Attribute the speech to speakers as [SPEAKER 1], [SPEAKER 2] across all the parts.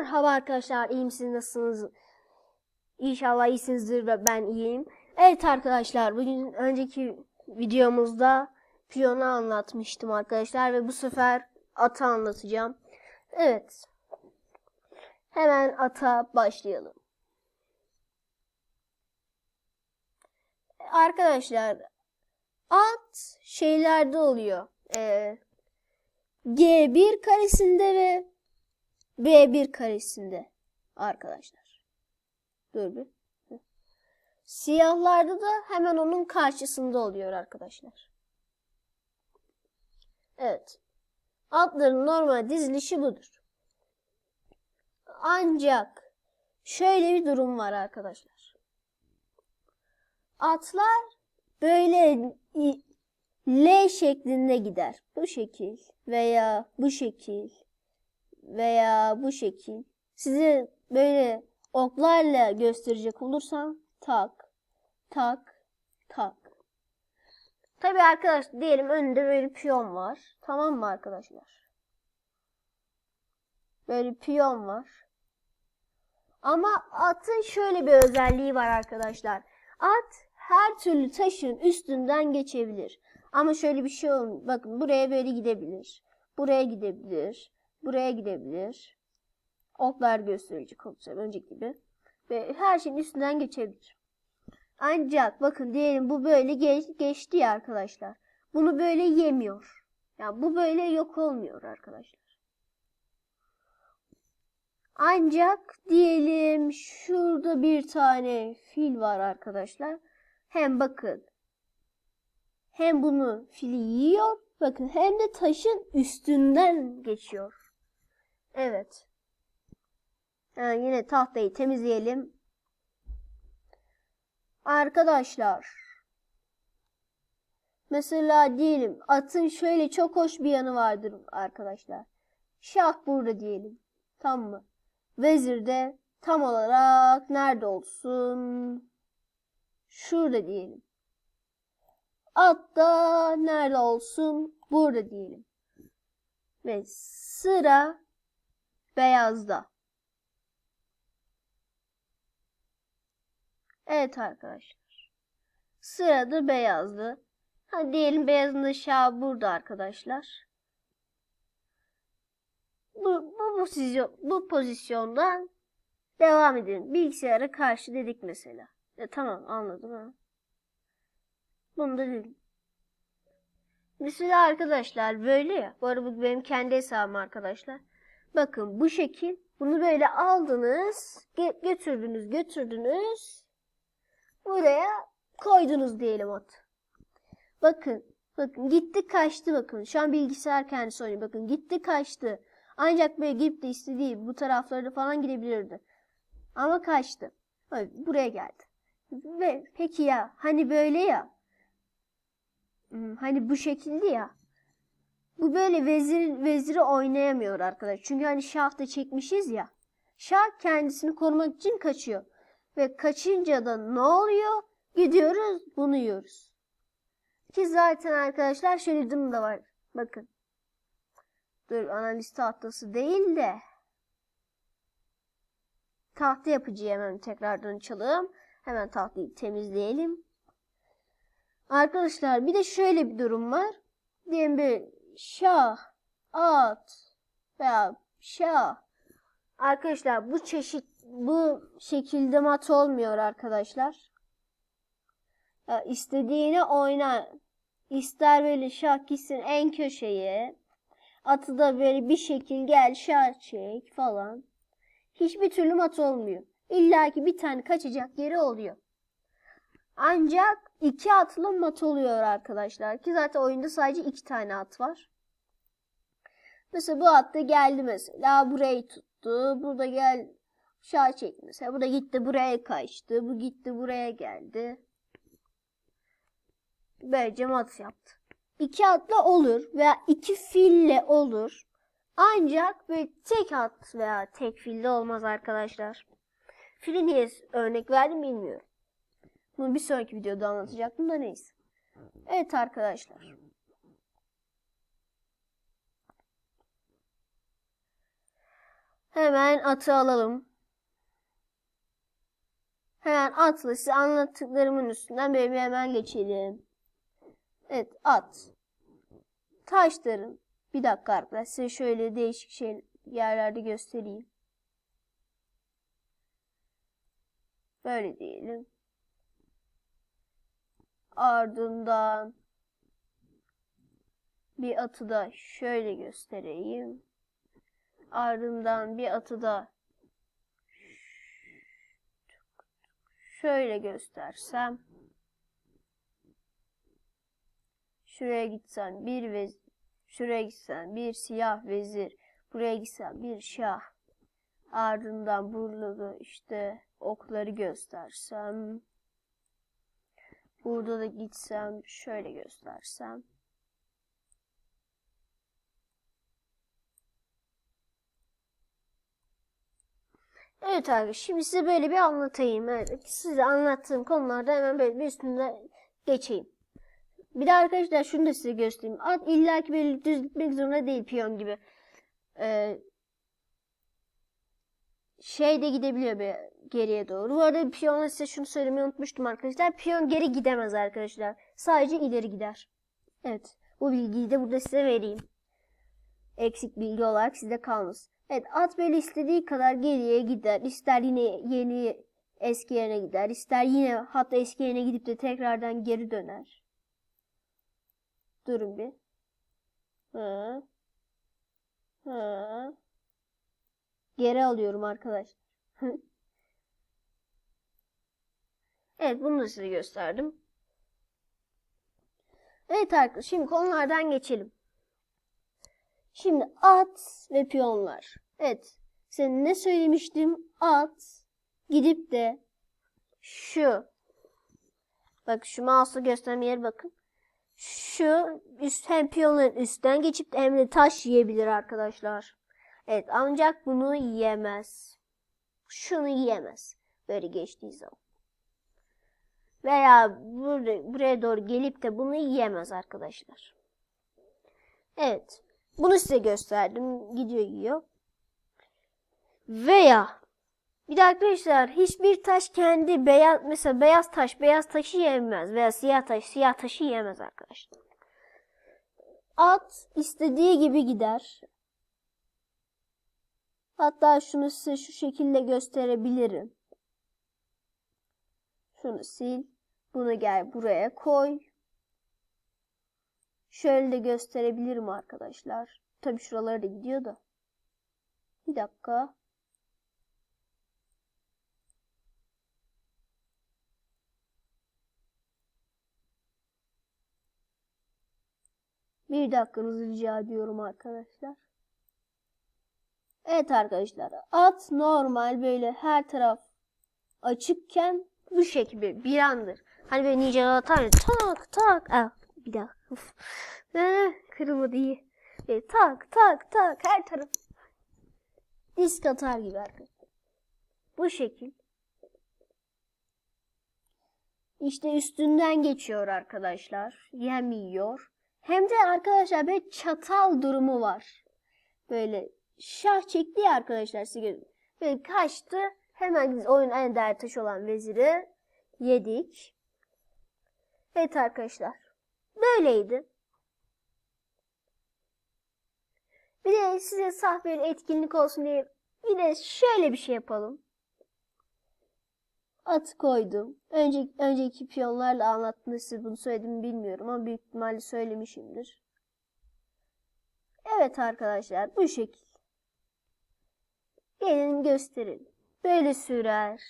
[SPEAKER 1] Merhaba arkadaşlar, iyi misiniz, nasılsınız? İnşallah iyisinizdir ve ben iyiyim. Evet arkadaşlar, bugün önceki videomuzda piyonu anlatmıştım arkadaşlar ve bu sefer atı anlatacağım. Evet, hemen ata başlayalım. Arkadaşlar, at şeylerde oluyor. Ee, G1 karesinde ve B1 karesinde arkadaşlar. Dur bir. Siyahlarda da hemen onun karşısında oluyor arkadaşlar. Evet. Atların normal dizilişi budur. Ancak şöyle bir durum var arkadaşlar. Atlar böyle L şeklinde gider. Bu şekil veya bu şekil veya bu şekil. Size böyle oklarla gösterecek olursam tak, tak, tak. Tabii arkadaşlar diyelim önünde böyle piyon var. Tamam mı arkadaşlar? Böyle piyon var. Ama atın şöyle bir özelliği var arkadaşlar. At her türlü taşın üstünden geçebilir. Ama şöyle bir şey olmuyor. Bakın buraya böyle gidebilir. Buraya gidebilir. Buraya gidebilir. Oklar gösterecek olacak önceki gibi. Ve her şeyin üstünden geçebilir. Ancak bakın diyelim bu böyle geç, geçti ya arkadaşlar. Bunu böyle yemiyor. Yani bu böyle yok olmuyor arkadaşlar. Ancak diyelim şurada bir tane fil var arkadaşlar. Hem bakın hem bunu fili yiyor bakın hem de taşın üstünden geçiyor. Evet. Yani yine tahtayı temizleyelim. Arkadaşlar. Mesela diyelim atın şöyle çok hoş bir yanı vardır arkadaşlar. Şah burada diyelim. Tamam mı? Vezir de tam olarak nerede olsun? Şurada diyelim. At da nerede olsun? Burada diyelim. Ve sıra beyazda. Evet arkadaşlar. Sırada beyazdı. Hadi diyelim beyazın şah burada arkadaşlar. Bu, bu, pozisyon, bu pozisyondan devam edelim. Bilgisayara karşı dedik mesela. E, tamam anladım ha. Bunu da dedim. Mesela arkadaşlar böyle ya. Bu arada bu benim kendi hesabım arkadaşlar. Bakın bu şekil. Bunu böyle aldınız. Götürdünüz götürdünüz. Buraya koydunuz diyelim at. Bakın. Bakın gitti kaçtı bakın. Şu an bilgisayar kendisi oynuyor. Bakın gitti kaçtı. Ancak böyle gidip de istediği bu taraflarda falan gidebilirdi. Ama kaçtı. Buraya geldi. Ve peki ya hani böyle ya Hmm, hani bu şekilde ya. Bu böyle vezir veziri oynayamıyor arkadaş. Çünkü hani şah da çekmişiz ya. Şah kendisini korumak için kaçıyor. Ve kaçınca da ne oluyor? Gidiyoruz bunu yiyoruz. Ki zaten arkadaşlar şöyle dım da var. Bakın. Dur analiz tahtası değil de. Tahta yapıcıyı hemen tekrardan açalım. Hemen tahtayı temizleyelim. Arkadaşlar bir de şöyle bir durum var. Diyelim bir şah, at veya şah. Arkadaşlar bu çeşit bu şekilde mat olmuyor arkadaşlar. Ya istediğini oynar. İster böyle şah gitsin en köşeye. Atı da böyle bir şekil gel şah çek falan. Hiçbir türlü mat olmuyor. İlla ki bir tane kaçacak yeri oluyor. Ancak iki atlı mat oluyor arkadaşlar. Ki zaten oyunda sadece iki tane at var. Mesela bu at da geldi mesela. Burayı tuttu. Burada gel şah çekti mesela. Bu gitti buraya kaçtı. Bu gitti buraya geldi. Böylece mat yaptı. İki atla olur veya iki fille olur. Ancak böyle tek at veya tek fille olmaz arkadaşlar. Fili niye örnek verdim bilmiyorum. Bunu bir sonraki videoda anlatacaktım da neyse. Evet arkadaşlar. Hemen atı alalım. Hemen atla size anlattıklarımın üstünden böyle hemen geçelim. Evet at. Taşların. Bir dakika arkadaşlar size şöyle değişik şey yerlerde göstereyim. Böyle diyelim. Ardından bir atı da şöyle göstereyim. Ardından bir atı da şöyle göstersem. Şuraya gitsen bir vez şuraya gitsen bir siyah vezir, buraya gitsen bir şah. Ardından burada işte okları göstersem. Burada da gitsem şöyle göstersem. Evet abi şimdi size böyle bir anlatayım. Evet, size anlattığım konularda hemen böyle bir üstünde geçeyim. Bir de arkadaşlar şunu da size göstereyim. At illaki böyle düz gitmek zorunda değil piyon gibi. Ee, şey de gidebiliyor bir geriye doğru. Bu arada piyonla size şunu söylemeyi unutmuştum arkadaşlar. Piyon geri gidemez arkadaşlar. Sadece ileri gider. Evet. Bu bilgiyi de burada size vereyim. Eksik bilgi olarak sizde kalmasın. Evet at böyle istediği kadar geriye gider. İster yine yeni eski yerine gider. ister yine hatta eski yerine gidip de tekrardan geri döner. Durun bir. Hı. Hı. Geri alıyorum arkadaşlar. evet bunu da size gösterdim. Evet arkadaşlar şimdi konulardan geçelim. Şimdi at ve piyonlar. Evet. Sen ne söylemiştim? At gidip de şu bak şu mouse'u gösterme yere bakın. Şu üst hem piyonların üstten geçip hem de taş yiyebilir arkadaşlar. Evet ancak bunu yiyemez. Şunu yiyemez. Böyle geçtiği zaman. Veya buraya, buraya doğru gelip de bunu yiyemez arkadaşlar. Evet. Bunu size gösterdim. Gidiyor yiyor. Veya bir de arkadaşlar hiçbir taş kendi beyaz mesela beyaz taş beyaz taşı yemez veya siyah taş siyah taşı yemez arkadaşlar. At istediği gibi gider. Hatta şunu size şu şekilde gösterebilirim. Şunu sil. Bunu gel buraya koy. Şöyle de gösterebilirim arkadaşlar. Tabi şuralara da gidiyor da. Bir dakika. Bir dakikanızı rica ediyorum arkadaşlar. Evet arkadaşlar. At normal böyle her taraf açıkken bu şekilde bir andır. Hani böyle ninja atar tak tak. Ah, bir daha. Uf. Kırılmadı iyi. Böyle tak tak tak her taraf. Disk atar gibi arkadaşlar. Bu şekil. İşte üstünden geçiyor arkadaşlar. Yem yiyor. Hem de arkadaşlar böyle çatal durumu var. Böyle şah çekti ya arkadaşlar size Böyle kaçtı. Hemen biz oyun en değerli taş olan veziri yedik. Evet arkadaşlar. Böyleydi. Bir de size saf bir etkinlik olsun diye bir de şöyle bir şey yapalım. At koydum. Önce, önceki piyonlarla anlattığımda size bunu söyledim bilmiyorum ama büyük ihtimalle söylemişimdir. Evet arkadaşlar bu şekil. Gelin gösterelim. Böyle sürer.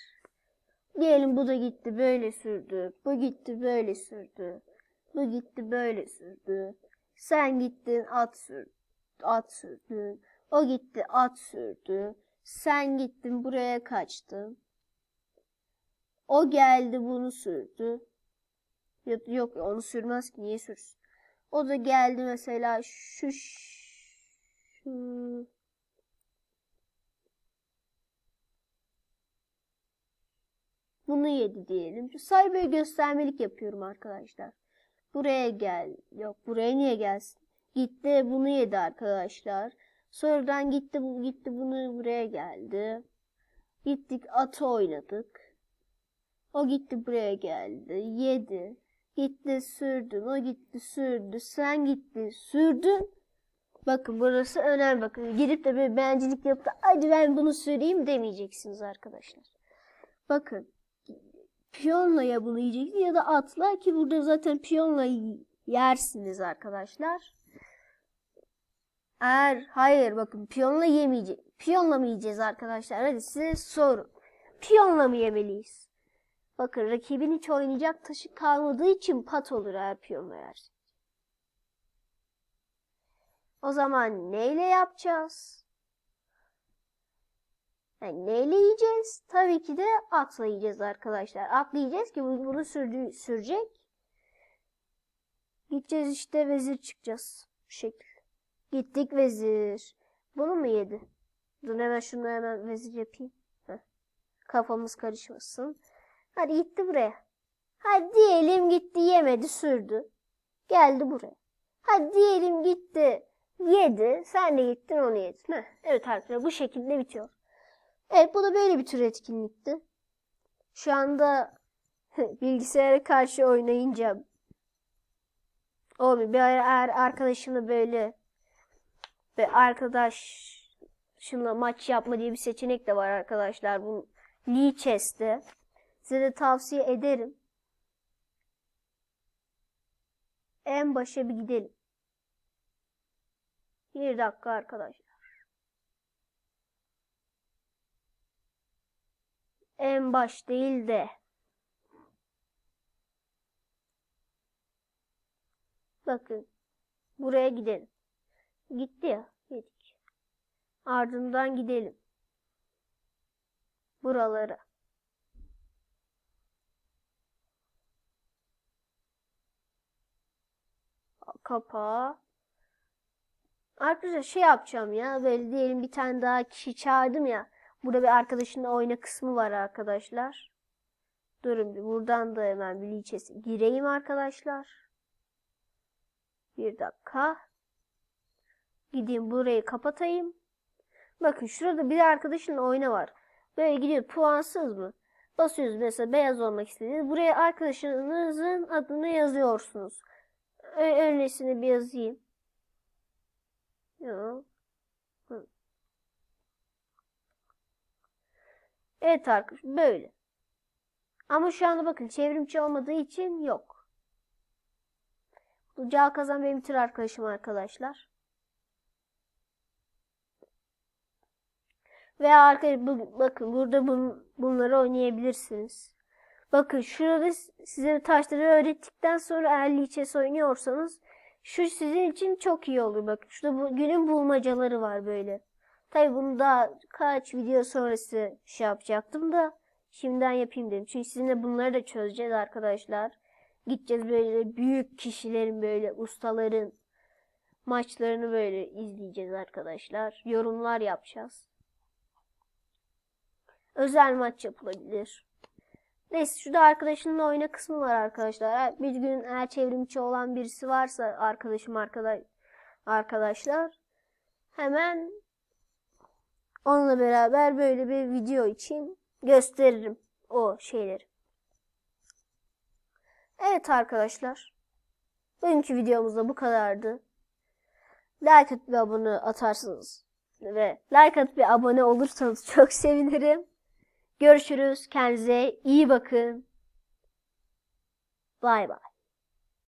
[SPEAKER 1] Diyelim bu da gitti böyle sürdü. Bu gitti böyle sürdü. Bu gitti böyle sürdü. Sen gittin at sürdü. At sürdün. O gitti at sürdü. Sen gittin buraya kaçtın. O geldi bunu sürdü. Yok onu sürmez ki niye sürsün? O da geldi mesela şu şu bunu yedi diyelim. Şu sayfayı göstermelik yapıyorum arkadaşlar. Buraya gel. Yok buraya niye gelsin? Gitti bunu yedi arkadaşlar. Sonradan gitti bu gitti bunu buraya geldi. Gittik atı oynadık. O gitti buraya geldi. Yedi. Gitti sürdün. O gitti sürdü. Sen gittin sürdün. Bakın burası önemli bakın. Gidip de böyle bencillik yapıp da hadi ben bunu süreyim demeyeceksiniz arkadaşlar. Bakın piyonla ya bunu yiyeceksiniz ya da atla ki burada zaten piyonla yersiniz arkadaşlar. Eğer hayır bakın piyonla yemeyeceğiz. Piyonla mı yiyeceğiz arkadaşlar? Hadi size sorun. Piyonla mı yemeliyiz? Bakın rakibin hiç oynayacak taşı kalmadığı için pat olur eğer piyonla yersin. O zaman neyle yapacağız? Yani neyle yiyeceğiz? Tabii ki de atla yiyeceğiz arkadaşlar. Atla yiyeceğiz ki bu- bunu sürdü, sürecek. Gideceğiz işte vezir çıkacağız. Bu şekil. Gittik vezir. Bunu mu yedi? Dur hemen şunu hemen vezir yapayım. Heh. Kafamız karışmasın. Hadi gitti buraya. Hadi diyelim gitti yemedi sürdü. Geldi buraya. Hadi diyelim gitti yedi. Sen de gittin onu yedin. Heh. Evet arkadaşlar bu şekilde bitiyor. Evet bu da böyle bir tür etkinlikti. Şu anda bilgisayara karşı oynayınca olmuyor. Bir ara eğer böyle ve arkadaşımla maç yapma diye bir seçenek de var arkadaşlar. Bu Lee Chess'te. Size de tavsiye ederim. En başa bir gidelim. Bir dakika arkadaşlar. En baş değil de bakın buraya gidelim. Gitti ya. Yedik. Ardından gidelim. Buralara. Kapağı. Arkadaşlar şey yapacağım ya. Böyle diyelim bir tane daha kişi çağırdım ya. Burada bir arkadaşınla oyna kısmı var arkadaşlar. Durun buradan da hemen bir liçesi gireyim arkadaşlar. Bir dakika. Gideyim burayı kapatayım. Bakın şurada bir arkadaşınla oyna var. Böyle gidiyor puansız mı? Basıyoruz mesela beyaz olmak istediğiniz. Buraya arkadaşınızın adını yazıyorsunuz. Ö- Öylesine bir yazayım. Yok. Evet arkadaşlar böyle. Ama şu anda bakın çevrimçi olmadığı için yok. Bu Kazan benim tür arkadaşım arkadaşlar. Veya arkadaşlar bu, bakın burada bun, bunları oynayabilirsiniz. Bakın şurada size taşları öğrettikten sonra eğer liçes oynuyorsanız şu sizin için çok iyi olur. Bakın şurada bu, günün bulmacaları var böyle. Tabi bunu daha kaç video sonrası şey yapacaktım da şimdiden yapayım dedim. Çünkü sizinle bunları da çözeceğiz arkadaşlar. Gideceğiz böyle büyük kişilerin böyle ustaların maçlarını böyle izleyeceğiz arkadaşlar. Yorumlar yapacağız. Özel maç yapılabilir. Neyse şurada arkadaşınla oyna kısmı var arkadaşlar. Bir gün eğer çevrimçi olan birisi varsa arkadaşım arkadaş arkadaşlar hemen onunla beraber böyle bir video için gösteririm o şeyleri. Evet arkadaşlar. Bugünkü videomuz da bu kadardı. Like atıp bir abone atarsınız. Ve like atıp bir abone olursanız çok sevinirim. Görüşürüz. Kendinize iyi bakın. Bay bay.